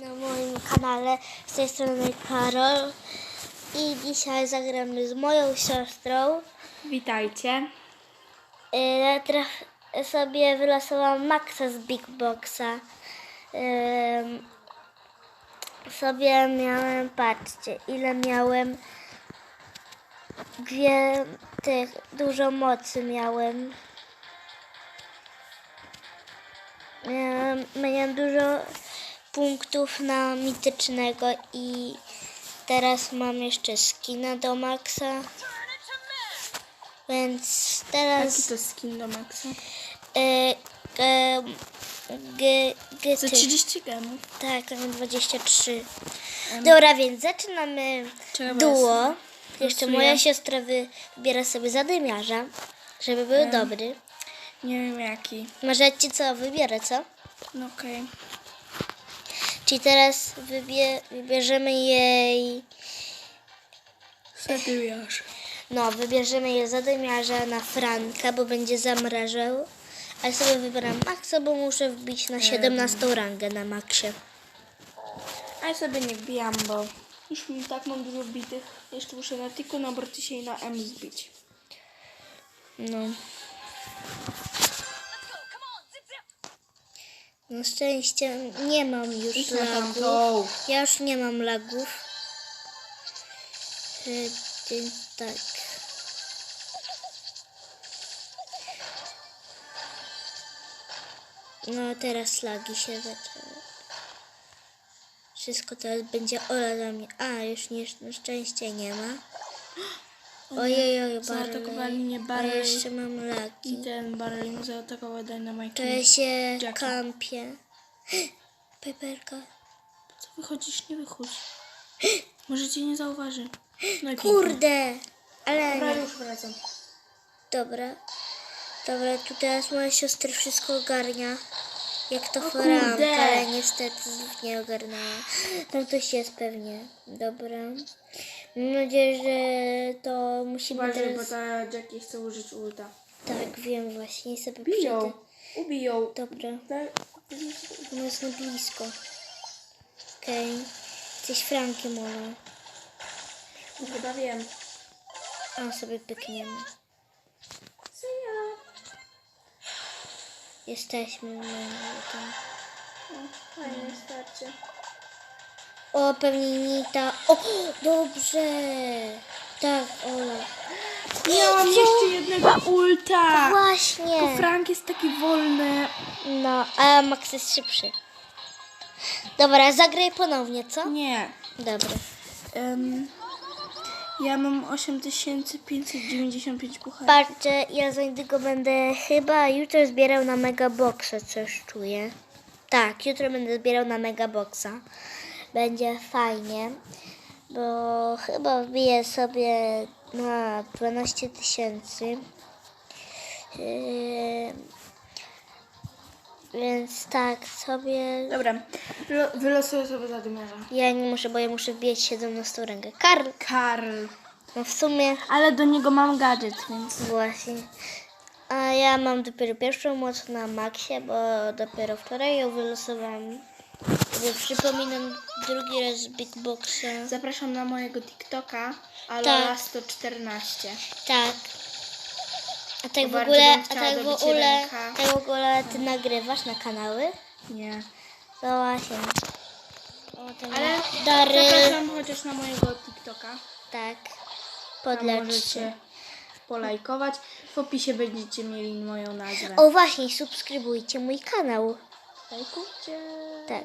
na moim kanale. Z tej strony Karol. I dzisiaj zagramy z moją siostrą. Witajcie. Yy, Ja traf- sobie wylosowałam Maxa z Big Boxa. Ym, sobie miałem, patrzcie, ile miałem. Dwie tych, dużo mocy miałem. Miałem, miałem dużo punktów na mitycznego i teraz mam jeszcze skina do Maxa. Więc teraz Jaki to skin do Maxa? e, e, g, g, Za ty. 30 gemów. Tak, mam 23. Dobra, więc zaczynamy bo duo. Jeszcze moja siostra wy- wybiera sobie zadymiarza, żeby był dobry. Nie wiem jaki. Możecie co, wybierę, co? No okej. Czyli teraz wybie, wybierzemy jej, Zadymiarz. no, wybierzemy jej zadymiarza na Franka, bo będzie zamrażał. Ale sobie wybieram Maxa, bo muszę wbić na 17 rangę na Maxie. A ja sobie nie wbijam, bo już mi tak mam dużo bitych. Jeszcze muszę na Tiku, na Mortisie i na M zbić. No. Na szczęście nie mam już Idź na lagów. tamtą. Ja już nie mam lagów. Y, tak. No teraz lagi się zaczęły. Wszystko teraz będzie Ola dla mnie. A, już nie, na szczęście nie ma. Ojej, oj, Zaatakowali Barley. mnie A Barley. jeszcze mam lagi. I ten Barley zaatakował Dynamite. To ja się Jackie. kampię. Peperka. Co wychodzisz? Nie wychodź. Może cię nie zauważy. No. Kurde! Ale Dobra, już wracam. Dobra. Dobra, tu teraz moja siostra wszystko ogarnia. Jak to kurde. ale niestety nie ogarnęła. Tam ktoś jest pewnie. Dobra. Mam nadzieję, że to musimy Uważaj, bo teraz... ta Jackie chce użyć ulta. Tak, wiem właśnie. Sobie Biją. przyjdę. Ubiją. Dobra. Tak. Na blisko. Okej. Jesteś Frankiem, Ola. No chyba wiem. A sobie pykniemy. Co ja? Jesteśmy. No, tam. O, fajne starcie. O, pewnie Nita. O, dobrze. Tak, Ola. Miałam jeszcze jednego ulta. Właśnie. Tylko Frank jest taki wolny. No, a Max jest szybszy. Dobra, zagraj ponownie, co? Nie. Dobra. Em, ja mam 8595 pucharów. Patrzcie, ja za niedługo będę chyba jutro zbierał na Megaboxa, coś czuję. Tak, jutro będę zbierał na Megaboxa. Będzie fajnie, bo chyba wbiję sobie na 12 tysięcy. Yy, więc tak sobie. Dobra, wylo- wylosuję sobie zadymiarza. Ja nie muszę, bo ja muszę wbijać 17 rękę. Karl, Karl. no w sumie Ale do niego mam gadżet, więc... właśnie. A ja mam dopiero pierwszą moc na maksie, bo dopiero wczoraj ją wylosowałam. Więc przypominam drugi raz Big Boxa. Zapraszam na mojego TikToka, Tak. Alola114. Tak. A tak w Bardzo ogóle, bym a chciała tak w dobić ogóle, tak w ogóle ty nagrywasz na kanały? Nie. To właśnie. O, ten Ale Dary. zapraszam chociaż na mojego TikToka. Tak. Tam Podlecz możecie polajkować. W opisie będziecie mieli moją nazwę. O właśnie, subskrybujcie mój kanał. Lajkujcie. Tak.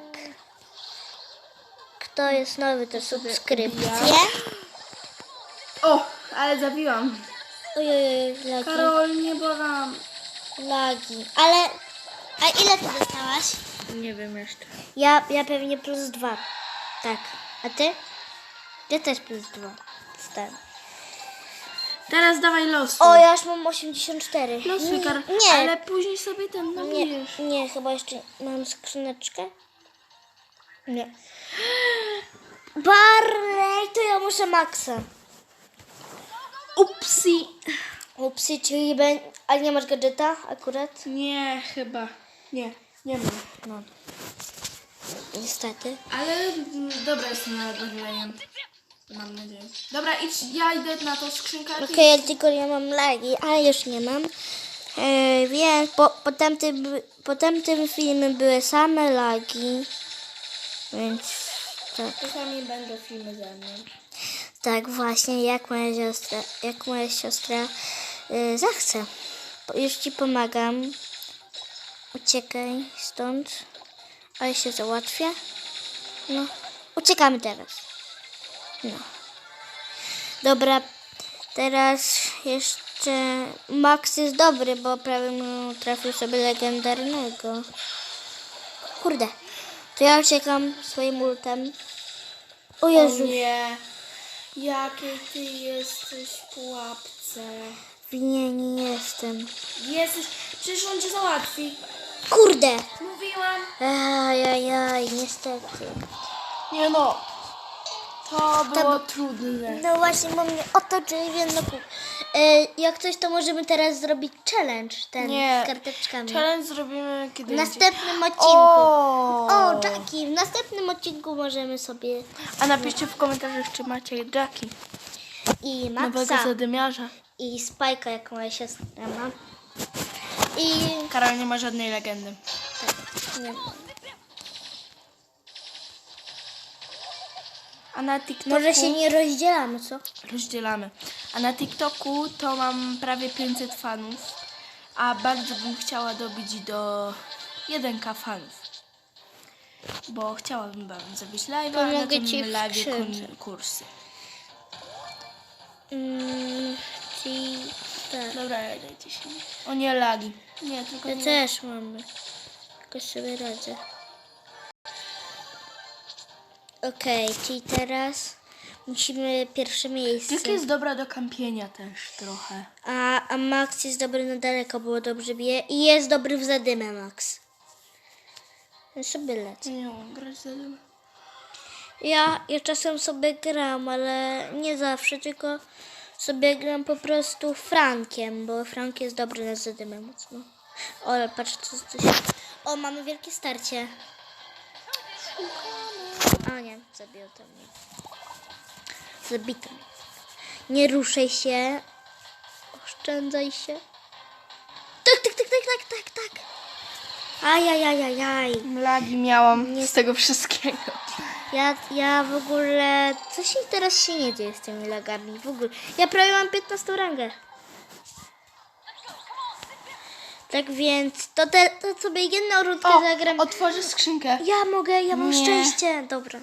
Kto jest nowy, to subskrypcje. O, ale zabiłam. Ojej, lagi. Karol, nie błagam. Lagi. Ale, a ile ty dostałaś? Nie wiem jeszcze. Ja, ja pewnie plus dwa. Tak. A ty? Ja też plus dwa. Dostałem. Teraz dawaj losuj. O, ja już mam 84. Losuj, nie, Karol. nie, Ale później sobie ten nie, nabijesz. nie, chyba jeszcze mam skrzyneczkę. Nie. Barley, to ja muszę maksa. Upsi. Upsy, czyli. Ale nie masz gadżeta akurat? Nie, chyba. Nie, nie mam. No. niestety. Ale mm, dobra jestem na nagrywaniem. Mam nadzieję. Dobra, idź, ja idę na tą skrzynkę. Okej, ja tylko ja mam lagi, ale już nie mam. E, więc po, po, tamtym, po tamtym filmie były same lagi. Więc tak, Czasami będą filmy ze mną. tak właśnie, jak moja siostra, jak moja siostra e, zachce. Już ci pomagam. Uciekaj stąd. Ale się załatwię. No, uciekamy teraz. No. Dobra, teraz jeszcze Max jest dobry, bo prawie mu trafił sobie legendarnego. Kurde, to ja uciekam swoim ultem. O O Jezu, nie. Jakiej ty jesteś w pułapce. nie, nie jestem. Jesteś, przecież on cię załatwi. Kurde! Mówiłam. Ajajaj, niestety. Nie no. To było trudne. No właśnie, bo mnie otoczyli w jedno kół. E, jak coś, to możemy teraz zrobić challenge ten Nie. z karteczkami. Challenge zrobimy W następnym odcinku. O! O, Jackie, w następnym odcinku możemy sobie A napiszcie w komentarzach, czy macie Jackie. i Nowego Maxa, zadymiarza. i Spike'a, jak moja siostra ma. I... Karol nie ma żadnej legendy. Tak, nie. A na TikToku Może się nie rozdzielamy, co? rozdzielamy. A na TikToku to mam prawie 500 fanów. A bardzo bym chciała dobić do 1k fanów. Bo chciałabym bardzo zrobić live'a, a na Pomogę tym ci w live konkursy. Mm, ci... Tak. Dobra, dajcie się. O nie, lagi. Nie, tylko Ja nie. też mamy. Jakoś sobie radzę. Okej, czyli teraz musimy pierwsze miejsce. Tylko jest dobra do kampienia też trochę. A, a Max jest dobry na daleko, było dobrze bije. I jest dobry w zadymę, Max. Ja sobie lecę. Nie mam grać za. Ja, ja czasem sobie gram, ale nie zawsze, tylko sobie gram po prostu Frankiem, bo Frank jest dobry na zadymę mocno. O, ale patrz, co coś... O, mamy wielkie starcie. O nie, zabił to mnie. Mnie. Nie ruszaj się. Oszczędzaj się. Tak, tak, tak, tak, tak, tak, tak. Ajajajajaj. Lagi miałam z tego wszystkiego. Ja, ja w ogóle. Co się teraz się nie dzieje z tymi lagami? W ogóle. Ja prawie mam 15 rangę. Tak więc to, te, to sobie jedną rundkę O, zagram. otworzę skrzynkę. Ja mogę, ja mam Nie. szczęście. Dobra.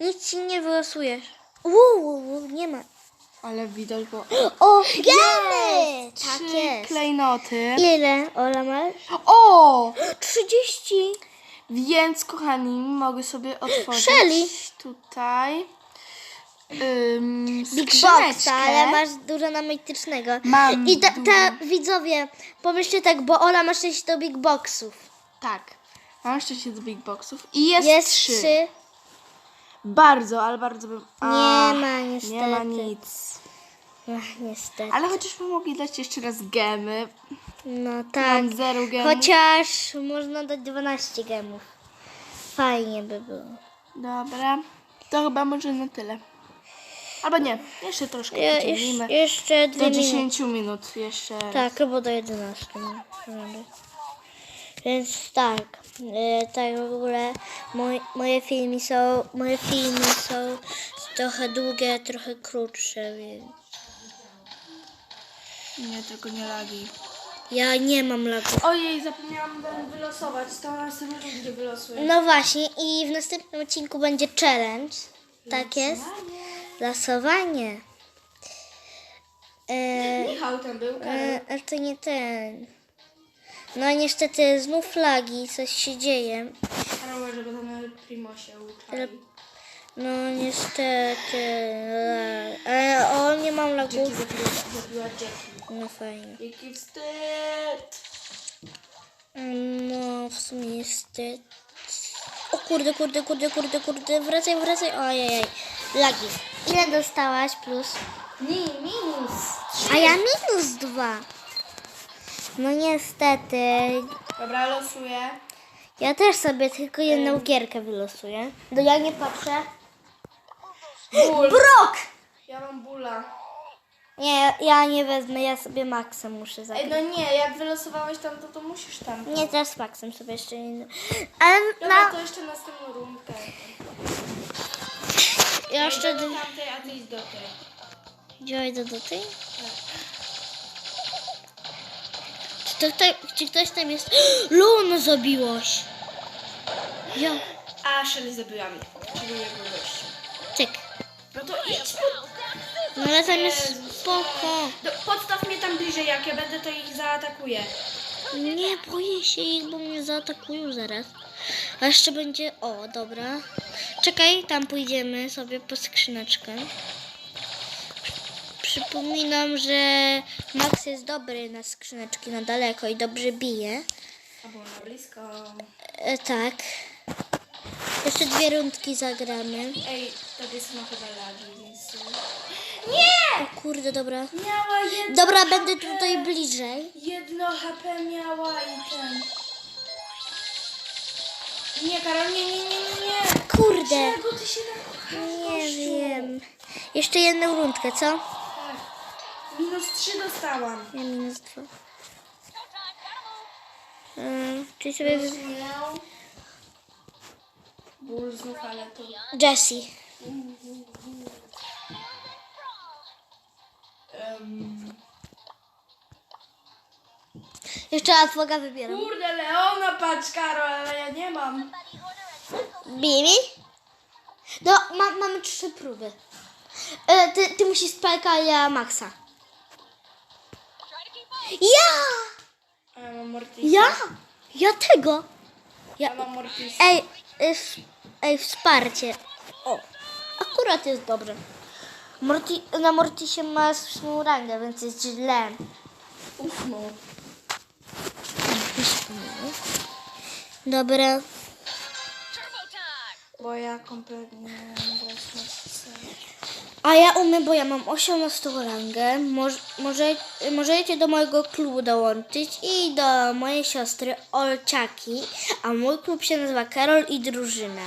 Nic ci nie wylosujesz. Uuu, nie ma. Ale widać, bo... O, gemy! Tak Trzy jest. klejnoty. Ile, Ola, masz? O! 30. Więc, kochani, mogę sobie otworzyć Shelly. tutaj ym, Big skrzyneczkę. Boxa, ale masz dużo analitycznego. Mam I ta, ta widzowie, pomyślcie tak, bo Ola ma 6 do Big Boxów. Tak. Mam szczęście do Big Boxów. I jest, Jest trzy. 3. Bardzo, ale bardzo bym... Nie A, ma Nie ma niestety. nic. Ach, niestety. Ale chociaż mogli dać jeszcze raz gemy. No tak. Mam zero gemów. Chociaż można dać 12 gemów. Fajnie by było. Dobra. To chyba może na tyle. Albo nie. Jeszcze troszkę pociągnijmy. jeszcze, jeszcze Do dwie minuty. 10 minut jeszcze raz. Tak, albo do 11. no. Więc tak, tak w ogóle moje, moje filmy są, moje filmy są trochę długie, trochę krótsze, więc Nie, tylko nie lagi. ja nie mam lagów. Ojej, zapomniałam wylosować. To na następnym gdzie wylosuję. No właśnie i w następnym odcinku będzie challenge. Tak jest. Lasowanie. E, Michał tam był, e, ale to nie ten. No niestety znów lagi, coś się dzieje. Karol, żeby na. No niestety. e, Ale o nie mam lagów. zabiła, zabiła Jackie. No fajnie. Jaki wstyd. No w sumie niestety. O kurde, kurde, kurde, kurde, kurde. Wracaj, wracaj. Ojej. Lagi. Ile dostałaś plus? Nie, minus. A ja minus dwa. No niestety. Dobra, losuję. Ja też sobie tylko jedną gierkę wylosuję. No ja nie patrzę. Ból. Brok! Ja mam bóla. Nie, ja nie wezmę, ja sobie Maxem muszę Ej, zagrać. no nie, jak wylosowałeś tam, to, to musisz tam. Nie, teraz z Maxem sobie jeszcze nie... Ale Dobra, na... to jeszcze następną rundkę. Ja jeszcze... do d- tamtej, a ty idź do tej. Gdzie idę do tej? Czy, kto- czy ktoś tam jest... Luno zabiłaś! Ja... A, Shelly zabiłam. Czyli jego gościu. Cyk. No to idź. No ale tam jest spoko. Do, podstaw mnie tam bliżej, jak ja będę, to ich zaatakuję. Nie boję się ich, bo mnie zaatakują zaraz. A jeszcze będzie... O, dobra. Czekaj, tam pójdziemy sobie po skrzyneczkę. Przypominam, że Max jest dobry na skrzyneczki na daleko i dobrze bije. Albo na blisko. E, tak. Jeszcze dwie rundki zagramy. Ej, tobie są chyba lagi, więc... O kurde, dobra. Miała jedno Dobra, HP. będę tutaj bliżej. Jedno HP miała i ten... Nie, Karol, nie, nie, nie, nie, nie. Kurde. Czego ty się nakochasz, Nie wiem. Jeszcze jedną rundkę, co? Minus trzy dostałam. Ja minus dwa. Mm, czyli sobie... wy- Miał. Ból znów, ale to... Jessie. Um... Jeszcze raz uwaga wybieram. Kurde, Leona, patrz, Karol, ale ja nie mam. Bibi? No, mam, mamy trzy próby. E, ty, ty musisz Spike'a, a ja Maxa. Ja! A ja mam Mortisa. Ja! Ja tego! Ja Ja, mam Mortisa. ej, ej, w- ej, wsparcie. O, akurat jest dobrze. Morti, na Mortisie ma ósmą rangę, więc jest źle. Ósmą. Dobra. Bo ja kompletnie grać nie chcę. A ja umiem, bo ja mam 18 rangę. Moż, może, możecie do mojego klubu dołączyć i do mojej siostry Olciaki. A mój klub się nazywa Karol i Drużyna.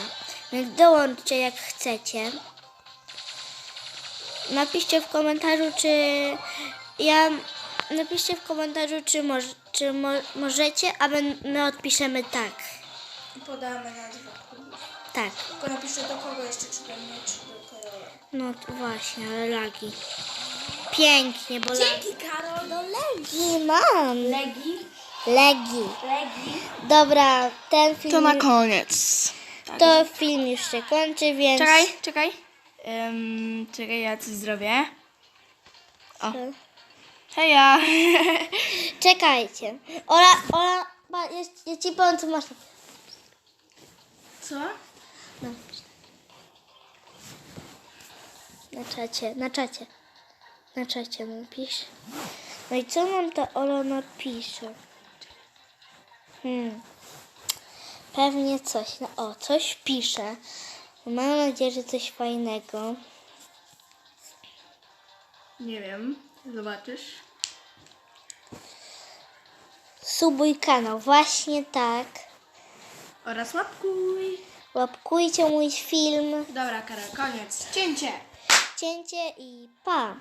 Więc dołączcie jak chcecie. Napiszcie w komentarzu, czy ja. Napiszcie w komentarzu, czy, moż, czy mo, możecie, a my, my odpiszemy tak. I podamy nazwę klubu. Tak. Tylko napiszę do kogo jeszcze, czy do mnie, czy. No to właśnie, ale lagi. Pięknie, bo lagi. Dzięki, Karol. No legi mam. Legi. Legi. Legi. Dobra, ten film, koniec. to film już się kończy, więc... Czekaj, czekaj. Um, czekaj, ja coś zrobię. O. Heja. Czekajcie. Ola, Ola, ja, ja ci powiem, co masz. Co? No. Na czacie, na czacie. Na czacie napisz. No i co nam ta Ola napisze? Hmm. Pewnie coś. No, o, coś pisze. Mam nadzieję, że coś fajnego. Nie wiem. Zobaczysz. Subuj kanał, właśnie tak. Oraz łapkuj. Łapkujcie mój film. Dobra, Karol, koniec. Cięcie. Cięcie i pa.